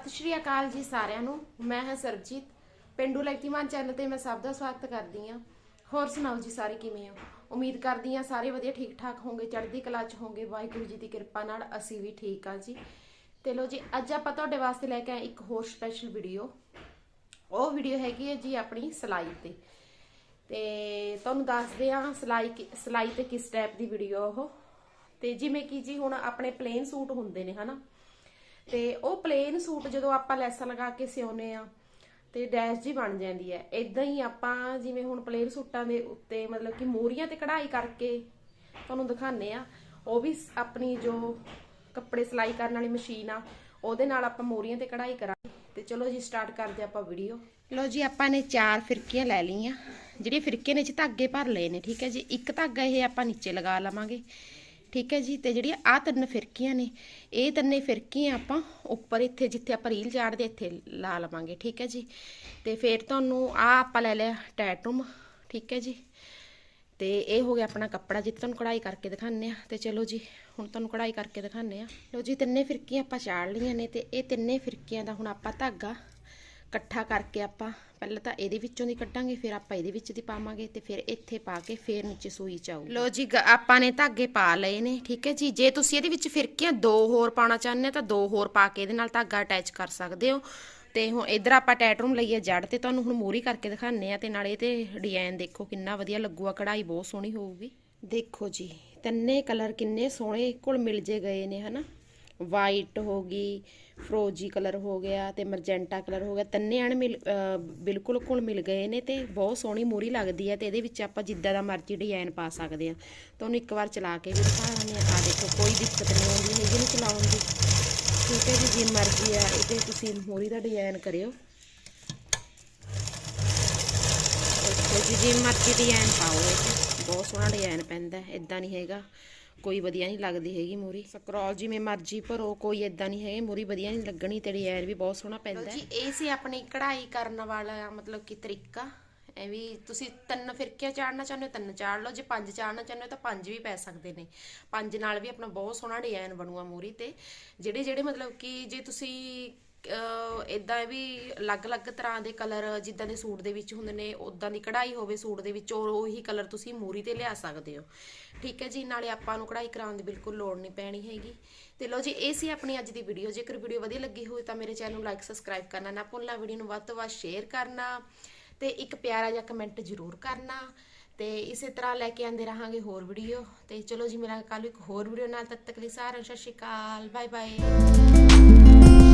ਸਤਿ ਸ਼੍ਰੀ ਅਕਾਲ ਜੀ ਸਾਰਿਆਂ ਨੂੰ। ਮੈਂ ਹਾਂ ਸਰਬਜੀਤ। ਪਿੰਡੂ ਲੈਤੀਮਾਨ ਚੈਨਲ ਤੇ ਮੈਂ ਸਭ ਦਾ ਸਵਾਗਤ ਕਰਦੀ ਹਾਂ। ਹੋਰ ਸੁਣਾਓ ਜੀ ਸਾਰੇ ਕਿਵੇਂ ਹੋ? ਉਮੀਦ ਕਰਦੀ ਹਾਂ ਸਾਰੇ ਵਧੀਆ ਠੀਕ ਠਾਕ ਹੋਵੋਗੇ ਚੜ੍ਹਦੀ ਕਲਾ ਚ ਹੋਵੋਗੇ ਵਾਹਿਗੁਰੂ ਜੀ ਦੀ ਕਿਰਪਾ ਨਾਲ ਅਸੀਂ ਵੀ ਠੀਕ ਆ ਜੀ। ਤੇ ਲੋ ਜੀ, ਅੱਜ ਆਪਾਂ ਤੁਹਾਡੇ ਵਾਸਤੇ ਲੈ ਕੇ ਆਏ ਇੱਕ ਹੋਰ ਸਪੈਸ਼ਲ ਵੀਡੀਓ ਉਹ ਵੀਡੀਓ ਹੈਗੀ ਹੈ ਜੀ ਆਪਣੀ ਸਿਲਾਈ ਤੇ। ਤੇ ਤੁਹਾਨੂੰ ਦੱਸਦੇ ਆ ਸਿਲਾਈ ਕਿ- ਸਿਲਾਈ ਤੇ ਕਿਸ ਟਾਈਪ ਦੀ ਵੀਡੀਓ ਉਹ। ਤੇ ਜਿਵੇਂ ਕਿ ਜੀ ਹੁਣ ਆਪਣੇ ਪਲੇਨ ਸੂਟ ਹੁੰਦੇ ਨੇ, ਹਨਾ? ਤੇ ਉਹ ਪਲੇਨ ਸੂਟ ਜਦੋਂ ਆਪਾਂ ਲੈਸਾਂ ਲਗਾ ਕੇ ਸਿਉਨੇ ਆ ਤੇ ਡੈਸ਼ ਜੀ ਬਣ ਜਾਂਦੀ ਹੈ। ਇਦਾਂ ਹੀ ਆਪਾਂ ਜਿਵੇਂ ਹੁਣ ਪਲੇਨ ਸੂਟਾਂ ਦੇ ਉੱਤੇ ਮਤਲਬ ਕਿ ਮੋਰੀਆਂ ਤੇ ਕਢਾਈ ਕਰਕੇ ਤੁਹਾਨੂੰ ਦਿਖਾਣੇ ਆ ਉਹ ਵੀ ਆਪਣੀ ਜੋ ਕੱਪੜੇ ਸਿਲਾਈ ਕਰਨ ਵਾਲੀ ਮਸ਼ੀਨ ਆ, ਉਹਦੇ ਨਾਲ ਆਪਾਂ ਮੋਰੀਆਂ ਤੇ ਕਢਾਈ ਕਰਾਂਗੇ। ਤੇ ਚਲੋ ਜੀ ਸਟਾਰਟ ਕਰਦੇ ਆਪਾਂ ਵੀਡੀਓ ਲੋ ਜੀ, ਆਪਾਂ ਨੇ ਚਾਰ ਫਿਰਕੀਆਂ ਲੈ ਲਈਆਂ। ਜਿਹੜੀਆਂ ਫਿਰਕੇ ਨੇ ਚ ਧਾਗੇ ਭਰ ਲਏ ਨੇ, ਠੀਕ ਹੈ ਜੀ? ਇੱਕ ਧਾਗਾ ਇਹ ਆਪਾਂ ਨੀਚੇ ਲਗਾ ਲਵਾਂਗੇ। ਠੀਕ ਹੈ ਜੀ, ਤੇ ਜਿਹੜੀਆਂ ਆ ਤਿੰਨ ਫਿਰਕੀਆਂ ਨੇ, ਇਹ ਤਿੰਨੇ ਫਿਰਕੀਆਂ ਆਪਾਂ ਉੱਪਰ ਇੱਥੇ, ਜਿੱਥੇ ਆਪਾਂ ਰੀਲ ਚਾੜਦੇ ਇੱਥੇ ਲਾ ਲਵਾਂਗੇ, ਠੀਕ ਹੈ ਜੀ। ਤੇ ਫਿਰ ਤੁਹਾਨੂੰ ਆ ਆਪਾਂ ਲੈ ਲਿਆ ਟੈਟੂਮ ਠੀਕ ਹੈ ਜੀ। ਤੇ ਇਹ ਹੋ ਗਿਆ ਆਪਣਾ ਕੱਪੜਾ, ਜਿੱਥੇ ਤੁਹਾਨੂੰ ਕਢਾਈ ਕਰਕੇ ਦਿਖਾਉਂਦੇ ਆ ਤੇ ਚਲੋ ਜੀ, ਹੁਣ ਤੁਹਾਨੂੰ ਕਢਾਈ ਕਰਕੇ ਦਿਖਾਉਂਦੇ ਆ ਲੋ ਜੀ, ਤਿੰਨੇ ਫਿਰਕੀਆਂ ਆਪਾਂ ਚਾੜ ਲਈਆਂ ਨੇ, ਤੇ ਇਹ ਤਿੰਨੇ ਫਿਰਕੀਆਂ ਦਾ ਹੁਣ ਆਪਾਂ ਧਾਗਾ ਇਕੱਠਾ ਕਰਕੇ ਆਪਾਂ ਪਹਿਲਾਂ ਤਾਂ ਇਹਦੇ ਵਿੱਚੋਂ ਦੀ ਕੱਢਾਂਗੇ ਫਿਰ ਆਪਾਂ ਇਹਦੇ ਵਿੱਚ ਦੀ ਪਾਵਾਂਗੇ ਤੇ ਫਿਰ ਇੱਥੇ ਪਾ ਕੇ ਫਿਰ ਨੀਚੇ ਸੂਈ ਚ ਆਊ ਲੋ ਜੀ ਆਪਾਂ ਨੇ ਧਾਗੇ ਪਾ ਲਏ ਨੇ ਠੀਕ ਹੈ ਜੀ? ਜੇ ਤੁਸੀਂ ਇਹਦੇ ਵਿੱਚ ਫਿਰਕੀਆਂ ਦੋ ਹੋਰ ਪਾਉਣਾ ਚਾਹੁੰਦੇ ਹੋ ਤਾਂ ਦੋ ਹੋਰ ਪਾ ਕੇ ਇਹਦੇ ਨਾਲ ਧਾਗਾ ਅਟੈਚ ਕਰ ਸਕਦੇ ਹੋ। ਤੇ ਹੁਣ ਇਧਰ ਆਪਾਂ ਟੈਟਰੂਮ ਲਈਏ ਜੜ ਤੇ ਤੁਹਾਨੂੰ ਹੁਣ ਮੂਰੀ ਕਰਕੇ ਦਿਖਾਣੇ ਆ ਤੇ ਨਾਲੇ ਤੇ ਡਿਜ਼ਾਈਨ ਦੇਖੋ ਕਿੰਨਾ ਵਧੀਆ ਲੱਗੂਗਾ ਕਢਾਈ ਬਹੁਤ ਸੋਹਣੀ ਹੋਊਗੀ। ਦੇਖੋ ਜੀ ਤਿੰਨੇ ਕਲਰ ਕਿੰਨੇ ਸੋਹਣੇ ਕੋਲ ਮਿਲ ਜੇ ਗਏ ਨੇ ਹਨਾ? ਵਾਈਟ ਹੋ ਗਈ, ਫਰੋਜੀ ਕਲਰ ਹੋ ਗਿਆ ਤੇ ਮਰਜੈਂਟਾ ਕਲਰ ਹੋ ਗਿਆ, ਤਿੰਨੇ ਅਣ ਮਿਲ ਬਿਲਕੁਲ ਘੁਲ ਮਿਲ ਗਏ ਨੇ ਤੇ ਬਹੁਤ ਸੋਹਣੀ ਮੂਰੀ ਲੱਗਦੀ ਹੈ ਤੇ ਇਹਦੇ ਵਿੱਚ ਆਪਾਂ ਜਿੱਦਾਂ ਦਾ ਮਰਜ਼ੀ ਡਿਜ਼ਾਈਨ ਪਾ ਸਕਦੇ ਆ ਤੁਹਾਨੂੰ ਇੱਕ ਵਾਰ ਚਲਾ ਕੇ ਵੀ ਦਿਖਾਵਾਂਗੇ ਆ ਦੇਖੋ, ਕੋਈ ਦਿੱਕਤ ਨਹੀਂ ਆਉਂਦੀ ਹੈਗੀ ਨਹੀਂ ਚਲਾਉਣ ਦੀ ਠੀਕ ਹੈ ਜੀ, ਜੇ ਮਰਜ਼ੀ ਆ, ਇਹਦੇ ਤੁਸੀਂ ਮੂਰੀ ਦਾ ਡਿਜ਼ਾਈਨ ਕਰਿਓ। ਦੇਖੋ ਜੀ ਜੀ ਮਰਜ਼ੀ ਡਿਜ਼ਾਈਨ ਪਾਓ ਇਹ, ਬਹੁਤ ਸੋਹਣਾ ਡਿਜ਼ਾਈਨ ਪੈਂਦਾ ਇਦਾਂ ਨਹੀਂ ਹੈਗਾ। ਕੋਈ ਵਧੀਆ ਨਹੀਂ ਲੱਗਦੀ ਹੈਗੀ ਮੂਰੀ। ਸਕਰੋਲ ਜਿਵੇਂ ਮਰਜ਼ੀ ਭਰੋ ਕੋਈ ਇਦਾਂ ਨਹੀਂ ਹੈਗੀ। ਮੂਰੀ ਵਧੀਆ ਨਹੀਂ ਲੱਗਣੀ ਤੇ ਡਿਜ਼ਾਈਨ ਵੀ ਬਹੁਤ ਸੋਹਣਾ ਪੈਂਦਾ ਜੀ ਇਹ ਸੀ ਆਪਣੀ ਕਢਾਈ ਕਰਨ ਵਾਲਾ ਮਤਲਬ ਕਿ ਤਰੀਕਾ। ਐ ਵੀ ਤੁਸੀਂ ਤਿੰਨ ਫਿਰਕੀਆਂ ਚਾੜਨਾ ਚਾਹੁੰਦੇ ਹੋ ਤਿੰਨ ਚਾੜ ਲਓ। ਜੇ ਪੰਜ ਚਾੜਨਾ ਚਾਹੁੰਦੇ ਹੋ ਤਾਂ ਪੰਜ ਵੀ ਪੈ ਸਕਦੇ ਨੇ। ਪੰਜ ਨਾਲ ਵੀ ਆਪਣਾ ਬਹੁਤ ਸੋਹਣਾ ਡਿਜ਼ਾਈਨ ਬਣੂਗਾ ਮੂਰੀ ਤੇ। ਜਿਹੜੇ ਜਿਹੜੇ ਮਤਲਬ ਕਿ ਜੇ ਤੁਸੀਂ ਇਦਾਂ ਵੀ ਅਲੱਗ-ਅਲੱਗ ਤਰ੍ਹਾਂ ਦੇ ਕਲਰ ਜਿੱਦਾਂ ਦੇ ਸੂਟ ਦੇ ਵਿੱਚ ਹੁੰਦੇ ਨੇ ਉਦਾਂ ਦੀ ਕਢਾਈ ਹੋਵੇ ਸੂਟ ਦੇ ਵਿੱਚ, ਉਹ ਉਹੀ ਕਲਰ ਤੁਸੀਂ ਮੂਰੀ ਤੇ ਲਿਆ ਸਕਦੇ ਹੋ। ਠੀਕ ਹੈ ਜੀ, ਨਾਲੇ ਆਪਾਂ ਨੂੰ ਕਢਾਈ ਕਰਾਉਣ ਦੀ ਬਿਲਕੁਲ ਲੋੜ ਨਹੀਂ ਪੈਣੀ ਹੈਗੀ। ਤੇ ਲੋ ਜੀ, ਇਹ ਸੀ ਆਪਣੀ ਅੱਜ ਦੀ ਵੀਡੀਓ ਜੇਕਰ ਵੀਡੀਓ ਵਧੀਆ ਲੱਗੀ ਹੋਵੇ ਤਾਂ ਮੇਰੇ ਚੈਨਲ ਨੂੰ ਲਾਈਕ ਸਬਸਕ੍ਰਾਈਬ ਕਰਨਾ ਨਾ ਭੁੱਲਣਾ। ਵੀਡੀਓ ਨੂੰ ਵੱਧ ਤੋਂ ਵੱਧ ਸ਼ੇਅਰ ਕਰਨਾ ਤੇ ਇੱਕ ਪਿਆਰਾ ਜਿਹਾ ਕਮੈਂਟ ਜ਼ਰੂਰ ਕਰਨਾ। ਤੇ ਇਸੇ ਤਰ੍ਹਾਂ ਲੈ ਕੇ ਆਂਦੇ ਰਹਾਂਗੇ ਹੋਰ ਵੀਡੀਓ ਤੇ ਚਲੋ ਜੀ ਮੇਰਾ ਕੱਲ ਇੱਕ ਹੋਰ ਵੀਡੀਓ ਨਾਲ। ਤਦ ਤੱਕ ਲਈ ਸਾਰਿਆਂ ਨੂੰ ਸਤਿ ਸ਼੍ਰੀ ਅਕਾਲ। Bye bye